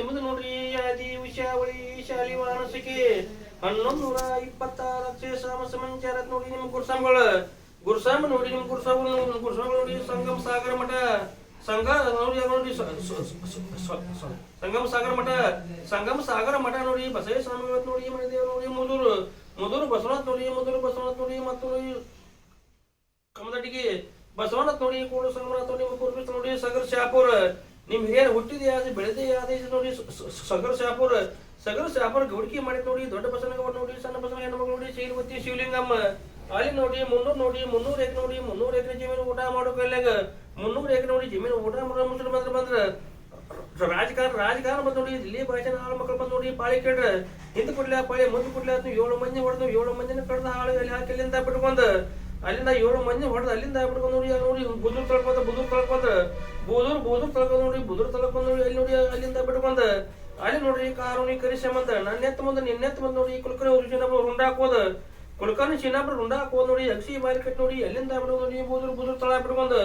ನಿಮ್ದು ನೋಡ್ರಿ, ಆದಿ, ವಿಷಾವಳಿ, ಶಾಲಿ, ವಾನಸಿಕೆ. ಹನ್ನೊಂದು ನೂರ ಇಪ್ಪತ್ತಾರು ಅಕ್ಷಯ ಸಾಮ ಸಮಾಚಾರ ನೋಡಿ ನಿಮ್ ಗುರುಸ್ವಾಮಿಗಳು. ಗುರುಸ್ವಾಮಿ ನೋಡಿ ನಿಮ್ ಗುರುಸ್ವಾಮಿಗಳು ಗುರುಸ್ವಾಮಿಗಳು ನೋಡಿ, ಸಂಗಮ ಸಾಗರ ಮಠ. ಸಂಘ, ನೋಡಿ ನೋಡಿ ಸಂಗಮ ಸಾಗರ ಮಠ. ಸಂಗಮ ಸಾಗರ ಮಠ ನೋಡಿ ಬಸವ ಸ್ವಾಮಿ ನೋಡಿ ಮಣಿದೇವ್ ನೋಡಿ, ಮುದೂರು. ಮುದೂರು ಬಸವನಾಥ್ ನೋಡಿ, ಮುದೂರು ಬಸವನಾಥ್ ನೋಡಿ ಮತ್ತು ಕಮದಟ್ಟಿಗೆ ಬಸವನಾಥ್ ನೋಡಿ, ಕೂಡ ಸಂಗಮನಾಥ್ ನೋಡಿ ನೋಡಿ, ಸಾಗರ್ ಶಾಪುರ. ನಿಮ್ ಹಿರಿಯರು ಹುಟ್ಟಿದ ಯಾವ್ದು ಬೆಳೆದ ಯಾವ್ದು ನೋಡಿ, ಸ- ಸ- ಸಗರ್ ಶಾಪುರ ಸಗರ್ ಶಾಪುರ ಗೌಡಿಕೆ ಮಾಡಿ ನೋಡಿ, ದೊಡ್ಡ ಬಸವನಗೌಡ ನೋಡಿ, ಸಣ್ಣ ಬಸವನ ಹೆಣ್ಮಗಳು ನೋಡಿ ಶೈಲವತಿ ಶಿವಲಿಂಗಮ್ಮ ಅಲ್ಲಿ ನೋಡಿ, ಮುನ್ನೂರು ನೋಡಿ, ಮುನ್ನೂರು ಎಕರೆ ನೋಡಿ, ಮುನ್ನೂರು ಎಕರೆ ಜಮೀನು ಊಟ ಮಾಡೋ ಕೈಲಾಗ ಮುನ್ನೂರು ಎಕರೆ ನೋಡಿ, ಜಮೀನು ಊಟ ಮಾಡೋ ಮುಸ್ಲಿಮ್ ಬಂದ್ರ ಬಂದ್ರ ರಾಜಕಾರಣ ರಾಜಕಾರಣ ಬಂದ್ ನೋಡಿ ಇಲ್ಲಿ ಭಾಷಣ ಹಾಳು ಮಕ್ಕಳು ಬಂದ್ ನೋಡಿ, ಪಾಳಿ ಕೇಳ್ರ, ಹಿಂದ್ ಕೊಡ್ಲ ಪಾಳಿ, ಮುಂದ್ ಕೊಡ್ಲ ಏಳು ಮಂದಿ ಹೊಡೆದು, ಏಳು ಮಂದಿನ ಕಡ್ದ ಹಾಳು ಅಲ್ಲಿ ಹಾಕಿ ಅಲ್ಲಿಂದ ಬಿಟ್ಕೊಂಡ್, ಅಲ್ಲಿಂದ ಏಳು ಮಂದಿ ಹೊಡೆದು ಅಲ್ಲಿಂದ ಬಿಟ್ಕೊಂಡ್ ನೋಡಿ ನೋಡಿ ಬುದ್ಧ ತಳ್ಕೊಂಡ ಬುದ್ಧ ತಳ್ಕೊಂಡ ಬೂದೂರ್ ಬೂದೂರ್ ತಳಕ ನೋಡಿ, ಬೂದೂರ್ ತಲಕ ನೋಡಿ, ಅಲ್ಲಿ ನೋಡಿ ಅಲ್ಲಿಂದ ಬಿಟ್ಟು ಬಂದ, ಅಲ್ಲಿ ನೋಡ್ರಿ ಕಾರುಣಿ ಕರಿಸಮಂತ ನನ್ನ ಎತ್ತ ಮುಂದೆ ನಿನ್ನೆತ್ತ ಬಂದ್ ನೋಡಿ ಕುಲಕರ ಅವ್ರ ರುಂಡ ಹಾಕೋದ. ಕುಲಕರ್ಣಿ ಚಿನ್ನಾಪುರ ರುಂಡ ಹಾಕೋದ್ ನೋಡಿ ಅಕ್ಷಿ ಮಾರ್ಕೆಟ್ ಕಟ್ ನೋಡಿ, ಎಲ್ಲಿಂದ ಬಿಡ್ಕೊಂಡ್ ನೋಡಿ, ಬೂದೂರ್ ಬೂದೂರ್ ತಳ ಬಿಡ್ಕೊಂಡ್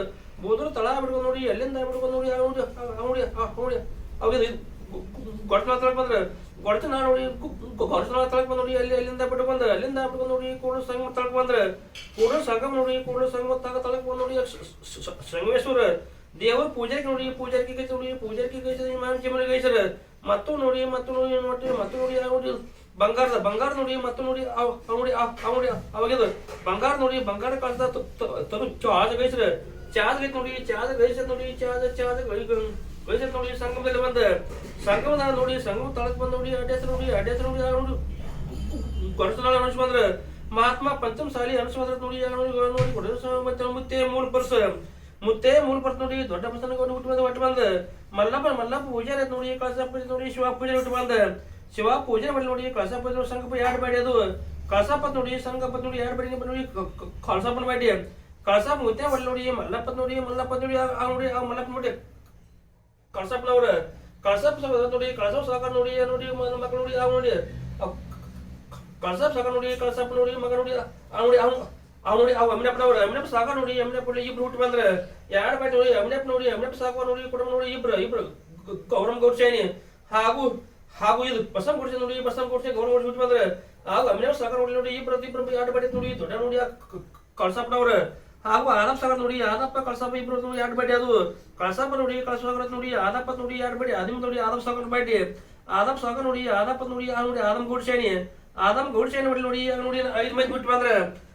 ಬೂದೂರ್ ತಳ ಬಿಡ್ಕೊಂಡ್ ನೋಡಿ, ಎಲ್ಲಿಂದ ಬಿಡ್ಕೊಂಡ್ ನೋಡಿ ನೋಡಿ ನೋಡಿ ನೋಡಿ. ಅವಾಗ ಗೊಡ್ತನ ತಳಕ್ ಬಂದ್ರ, ಗೊಡ್ತನ ನೋಡಿ ಗೊಡ್ತನ ತಳಕ್ ಬಂದ್ ನೋಡಿ, ಅಲ್ಲಿ, ಅಲ್ಲಿಂದ ಬಂದ, ಅಲ್ಲಿಂದ ಬಿಟ್ಕೊಂಡ್ ನೋಡಿ ಕೂಡ ಸಂಗಮ ತಳಕ್ ಬಂದ್ರ. ಕೂಡ ಸಂಗಮ ನೋಡಿ ಕೂಡ ಸಂಗಮ ತಳಕ್ ಬಂದ್ ನೋಡಿ ಸಂಗಮೇಶ್ವರ. ದೇವರ ಪೂಜಾರಿ ನೋಡಿ ಪೂಜಾರಿಗೆ ಗೈಸ ನೋಡಿ ಪೂಜಾರಿಗೆ ಗೈಸ ಮಾಂಚಮನೆ ಗೈಸರ ಮತ್ತು ನೋಡಿ ಮತ್ತು ನೋಡಿ ನೋಡಿ ಮತ್ತು ನೋಡಿ ನೋಡಿ. ಬಂಗಾರದ, ಬಂಗಾರ ನೋಡಿ, ಮತ್ತು ನೋಡಿ ಅವ್ ನೋಡಿ ಅವ್ ನೋಡಿ ಅವಾಗದು ಬಂಗಾರ ನೋಡಿ, ಬಂಗಾರ ಕಳ್ದ ತರು, ಚಾದ ಗೈಸ್ರ. ಚಾದ ಗೈತ್ ನೋಡಿ, ಚಾದ ಗೈಸ ನೋಡಿ, ಚಾದ ಚಾದ ಗೈಸ ನೋಡಿ, ಸಂಗಮದಲ್ಲಿ ಬಂದ. ಸಂಗಮದ ನೋಡಿ ಸಂಗಮ ತಳಕ್ ಬಂದ ನೋಡಿ ಅಡ್ಡೆಸ್ ನೋಡಿ ಅಡ್ಡೆಸ್ ನೋಡಿ ನೋಡಿ. ಕೊಡಸನಾಳ ಅನಿಸ್ ಬಂದ್ರ. ಮಹಾತ್ಮ ಪಂಚಮ ಸಾಲಿ ಅನಿಸ್ ಬಂದ್ರ ನೋಡಿ ನೋಡಿ ಕೊಡಸ ಮತ್ತೆ ಮೂರು ಪರ್ಸ ಮುತ್ತೆ ಮೂಲ ಪರ್ಸ ನೋಡಿ ದೊಡ್ಡ ಪರ್ಸನ ಕೊಂಡು ಹುಟ್ಟು ಬಂದ ಒಟ್ಟು ಬಂದ ಮಲ್ಲಪ್ಪ ಮಲ್ಲಪ್ಪ ಪೂಜಾರಿ ಆಯ್ತು ನೋಡಿ ಕಳಸ ಪೂಜೆ ನೋಡಿ ಶಿವ ಪೂಜೆ ಹುಟ್ಟು ಬಂದ ಶಿವ ಪೂಜೆ ಮಾಡಿ ನೋಡಿ ಕಳಸ ಪೂಜೆ ಸಂಗಪ್ಪ ಎರಡು ಬಾಡಿ ಅದು ಕಳಸಪ್ಪ ನೋಡಿ ಸಂಗಪ್ಪ ನೋಡಿ ಎರಡು ಬಾಡಿ ನೋಡಿ ಕಳಸಪ್ಪನ ಬಾಡಿ ಕಳಸ ಮುತ್ತೆ ಮಾಡಿ ನೋಡಿ ಮಲ್ಲಪ್ಪ ನೋಡಿ ಮಲ್ಲಪ್ಪ ನೋಡಿ ಆ ನೋಡಿ ಆ ಮಲ್ಲಪ್ಪ ನೋಡಿ ಕಳಸಪ್ಪನವ್ರ ಕಳಸಪ್ಪ ಸಹೋದರ ನೋಡಿ ಕಳಸಪ್ಪ ಸಾಕಾರ ನೋಡಿ ಆ ನೋಡಿ ಮ- ಮಕ್ಕಳು ನೋಡಿ ಅವ್ ನೋಡಿ ಅವ್ ಕಳಸಪ್ಪ ಸಾಕಾರ ನೋಡಿ ಕಳಸಪ್ಪ ನೋಡಿ ಮಗ ನೋಡಿ ಆ ನೋಡಿ ಅವ್ ಅವ್ ನೋಡಿ, ಅವ್ ಅಮ್ನಪ್ಪನವ್ರ ಎಮ್ನೆಪ್ ಸಾಕ ನೋಡಿ ಎಮ್ನೆಪ್ ನೋಡಿ ಇಬ್ರು ಹುಟ್ಟು ಬಂದ್ರ. ಎರಡು ಬಾಯಿ ನೋಡಿ ಎಮ್ನೆಪ್ ನೋಡಿ ಎಮ್ನೆಪ್ ಸಾಕಾರ ನೋಡಿ, ಕುಟುಂಬ ನೋಡಿ, ಇಬ್ರು ಇಬ್ರು ಗೌರವ ಗೌಡ್ಸೇನಿ. ಹಾಗೂ ಹಾಗೂ ಇದು ಬಸಂ ಗುಡ್ಸೆ ನೋಡಿ ಬಸಂ ಗುಡ್ಸೆ ಗೌರವ ಗುಡ್ಸೆ ಹುಟ್ಟು ಬಂದ್ರೆ. ಹಾಗೂ ಎಮ್ನೆಪ್ ಸಾಕ ನೋಡಿ ನೋಡಿ, ಇಬ್ರು ಇಬ್ರು ಎರಡು ಬಾಡಿ ನೋಡಿ ದೊಡ್ಡ ನೋಡಿ ಕಳ್ಸಪ್ಪನವ್ರ. ಹಾಗೂ ಆದಪ್ಪ ಸಾಗರ ನೋಡಿ ಆದಪ್ಪ ಕಳಸಪ್ಪ ಇಬ್ರು ನೋಡಿ, ಎರಡು ಬಾಡಿ ಅದು. ಕಳಸಪ್ಪ ನೋಡಿ, ಕಳಸಾಗರ ನೋಡಿ ಆದಪ್ಪ ನೋಡಿ, ಎರಡು ಬಾಡಿ ಅದಿಮ್ ನೋಡಿ ಆದಪ್ಪ ಸಾಗರ ಬಾಡಿ ಆದಪ್ಪ ಸಾಗರ ನೋಡಿ ಆದಪ್ಪ ನೋಡಿ ಆ ನೋಡಿ ಆದಮ್ ಗೌಡ್ಸೇನಿ. ಆದಮ್ ಗೌಡ್ಸೇನಿ ನೋಡಿ ನೋಡಿ ನೋಡಿ, ಐದು ಮಂದಿ ಬಿಟ್ಟು ಬಂದ್ರ.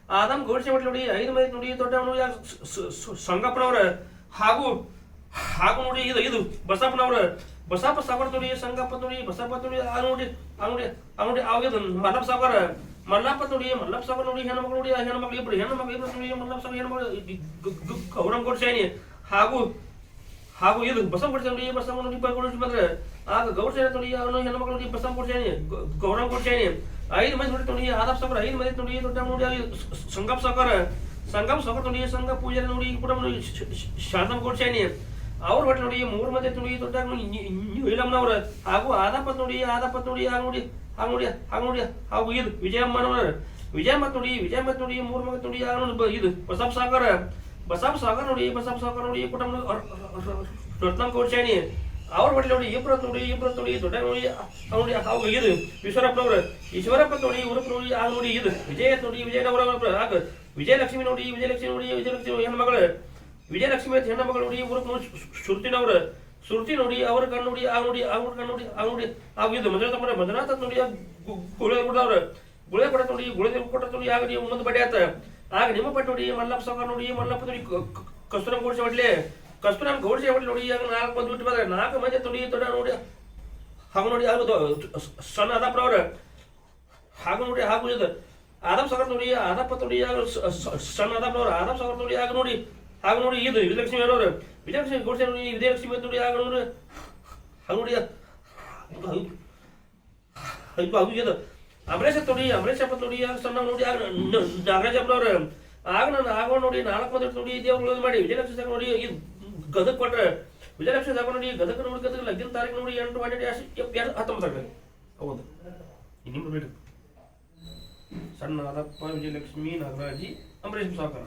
ಆದಮ್ ಗೌಡ್ಸೇನಿ ನೋಡಿ ನೋಡಿ, ಐದು ಮಂದಿ ನೋಡಿ ದೊಡ್ಡ ನೋಡಿ ಆ ಸ- ಸ- ಸ- ಹಾಗೂ ಹಾಗೂ ನೋಡಿ, ಇದು ಇದು, ಬಸಪ್ಪನವರ, ಬಸಪ್ಪ ಸಾಗರ ನೋಡಿ, ಸಂಗಪ್ಪ ನೋಡಿ, ಬಸಪ್ಪ ನೋಡಿ, ಆ ನೋಡಿ ಆ ನೋಡಿ ಆ ನೋಡಿ ಮಲ್ಲಪ್ಪ ಸಾಗರ ಮಲ್ಲಪ್ಪ ನೋಡಿ, ಮಲ್ಲಪ್ಪ ಸಾಗರ ನೋಡಿ ಹೆಣ್ಮಕ್ಳು ನೋಡಿ, ಆ ಹೆಣ್ಮಕ್ಳು ಇಬ್ರು ಹೆಣ್ಮಕ್ಳು ಇಬ್ರು ನೋಡಿ, ಮಲ್ಲಪ್ಪ ಸಾಗರ ಹೆಣ್ಮಕ್ಳು ಗೌರಮ್ ಕೊಡ್ಸೇನಿ ಹಾಗೂ ಹಾಗೂ ಇದು ಬಸವ ಈ ಬಸವ ನೋಡಿ ಬಂದ್ರೆ ಆಗ ಗೌಡ ಸೇನೆ ನೋಡಿ, ಅವನು ಹೆಣ್ಮಕ್ಳು ನೋಡಿ ಬಸವ ಕೊಡ್ಸೇನಿ ಗೌರಮ್ ಕೊಡ್ಸೇನಿ ಐದು ಮಂದಿ ನೋಡಿ ನೋಡಿ ಆದಪ್ಪ ಸಾಕರ ಐದು ಮಂದಿ ನೋಡಿ ದೊಡ್ಡ ನೋಡಿ ಅಲ್ಲಿ ಸಂಗಪ್ ಸಾಕರ ಸಂಗಮ ಸಾಕರ ನೋಡಿ ಸಂಘ ಪೂಜಾರಿ ನೋಡಿ ಕೂಡ ನೋಡಿ ಶಾಂತಮ್ ಕೊಡ್ಸೇನಿ ಅವ್ರ ಹೊಟ್ಟೆ ನೋಡಿ ಮೂರು ಮಂದಿ ನೋಡಿ ದೊಡ್ಡ ನೋಡಿ ಇಳಮ್ಮನವ್ರ ಹಾಗೂ ಆದಪ್ಪ ನೋಡಿ ಆದಪ್ಪ ನೋಡಿ, ಹಾಗೆ ನೋಡಿ ಹಾಗೆ ನೋಡಿ ಹಾಗೆ ನೋಡಿ, ಹಾಗೂ ಇದು ವಿಜಯಮ್ಮನವ್ರ ವಿಜಯಮ್ಮ ನೋಡಿ ವಿಜಯಮ್ಮ ನೋಡಿ, ಮೂರು ಮಂದಿ ನೋಡಿ ಹಾಗೆ ನೋಡಿ ಬ- ಇದು ಬಸಪ್ಪ ಸಾಗರ ಬಸಪ್ಪ ಸಾಗರ ನೋಡಿ ಬಸಪ್ಪ ಸಾಗರ ನೋಡಿ ಕುಟುಂಬ ರತ್ನಂ ಕೋಡ್ಸೇನಿ ಅವ್ರ ಹೊಡಿ ನೋಡಿ ಇಬ್ಬರ ನೋಡಿ ಇಬ್ಬರ ನೋಡಿ ದೊಡ್ಡ ನೋಡಿ ನೋಡಿ ಹಾಗೂ ಇದು. ಈಶ್ವರಪ್ಪನವ್ರ ಈಶ್ವರಪ್ಪ ನೋಡಿ ಇವರಪ್ಪ ನೋಡಿ ಆ ನೋಡಿ ಇದು. ವಿಜಯ ನೋಡಿ ವಿಜಯನವರ ಹಾಕ. ವಿಜಯಲಕ್ಷ್ಮಿ ನೋಡಿ ವಿಜಯಲಕ್ಷ್ಮಿ ನೋಡಿ, ವಿಜಯಲಕ್ಷ್ಮಿ ಹೆಣ್ಮಗಳು ವಿಜಯಲಕ್ಷ್ಮಿ ಅಂತ ಹೆಣ್ಣು ಮಗಳು ನೋಡಿ ಊರಕ್ಕೆ ನೋಡಿ ಸುರ್ತಿನವ್ರ ಶ್ರುತಿ ನೋಡಿ, ಅವ್ರ ಕಣ್ಣು ನೋಡಿ ಆ ನೋಡಿ ಅವ್ರ ಕಣ್ಣು ನೋಡಿ ಆ ನೋಡಿ ಆ ಇದು. ಮಂಜುನಾಥ ಮರ ಮಂಜುನಾಥ ನೋಡಿ ಗುಳೆ ಕೊಡವ್ರ ಗುಳೆ ಕೊಡ ನೋಡಿ, ಗುಳೆ ಕೊಟ್ಟ ನೋಡಿ, ಆಗ ನೀವು ಮುಂದೆ ಬಡಿ ಆತ ಆಗ ನಿಮ್ಮ ಪಟ್ಟು ನೋಡಿ, ಮಲ್ಲಪ್ಪ ಸಾಗರ್ ನೋಡಿ, ಮಲ್ಲಪ್ಪ ನೋಡಿ ಕಸ್ತೂರಂ ಗೋಡ್ಸೆ ಹೊಡ್ಲಿ ಕಸ್ತೂರಂ ಗೋಡ್ಸೆ ಮಾಡಿ ನೋಡಿ ಈಗ ನಾಲ್ಕು ಮಂದಿ ಬಿಟ್ಟು ಬಂದ್ರೆ. ನಾಲ್ಕು ಮಂದಿ ನೋಡಿ ತೊಡ ನೋಡಿ. ಹಾಗೆ ನೋಡಿ ಯಾರು ಸಣ್ಣ ಅದಪ್ಪ ಅದಾಪ್ರವ್ರ ಹಾಗೂ ನೋಡಿ, ಹಾಗೂ ಇದು. ಆದಮ್ ಸಾಗರ್ ನೋಡಿ ಆದಪ್ಪ ತೊಡಿ ಆಗ ಸಣ್ಣ ಸ- ಅವ್ರ. ಆದಮ್ ಸಾಗರ್ ನೋಡಿ ಆಗ ನೋಡಿ ಆಗ ನೋಡಿ, ಇದು ವಿಜಯಲಕ್ಷ್ಮಿ ಅವರವ್ರು ವಿಜಯಲಕ್ಷ್ಮಿ ಗೋಡ್ಸೆ ನೋಡಿ ವಿಜಯಲಕ್ಷ್ಮಿ ನೋಡಿ ಆಗ ನೋಡಿ. ಹಾಗೆ ನೋಡಿ, ಇದು ಅದು ಇದು. ಅಮರೇಶ ನೋಡಿ ಅಮರೇಶ ಅಪ್ಪ ತೊಡಿ ಸಣ್ಣ ನೋಡಿ ಆಗ ನ- ಅವ್ರ. ಅಪ್ಪನವ್ರ ಆಗ ನಾನು ಆಗ ನೋಡಿ, ನಾಲ್ಕು ಮಂದಿ ನೋಡಿ ದೇವ್ರು ಮಾಡಿ ವಿಜಯಲಕ್ಷ್ಮಿ ನೋಡಿ, ಇದು ಗದಕ್ ಕೊಟ್ರೆ ವಿಜಯಲಕ್ಷ್ಮಿ ಸಾಗರ್ ನೋಡಿ ಗದಕ್ ನೋಡಿ ಗದಕ್ ಲಗ್ಗಿನ ತಾರೀಕು ನೋಡಿ ಎಂಟು ಮಾಡಿ ಎರಡು ಹತ್ತೊಂಬತ್ತು ಹೌದು ನಿಮ್ಗೆ ಬೇಕು ಸಣ್ಣ ಆದಪ್ಪ ವಿಜಯಲಕ್ಷ್ಮಿ ನಾಗರಾಜಿ ಅಂಬರೀಷ್ ಸಾಕರ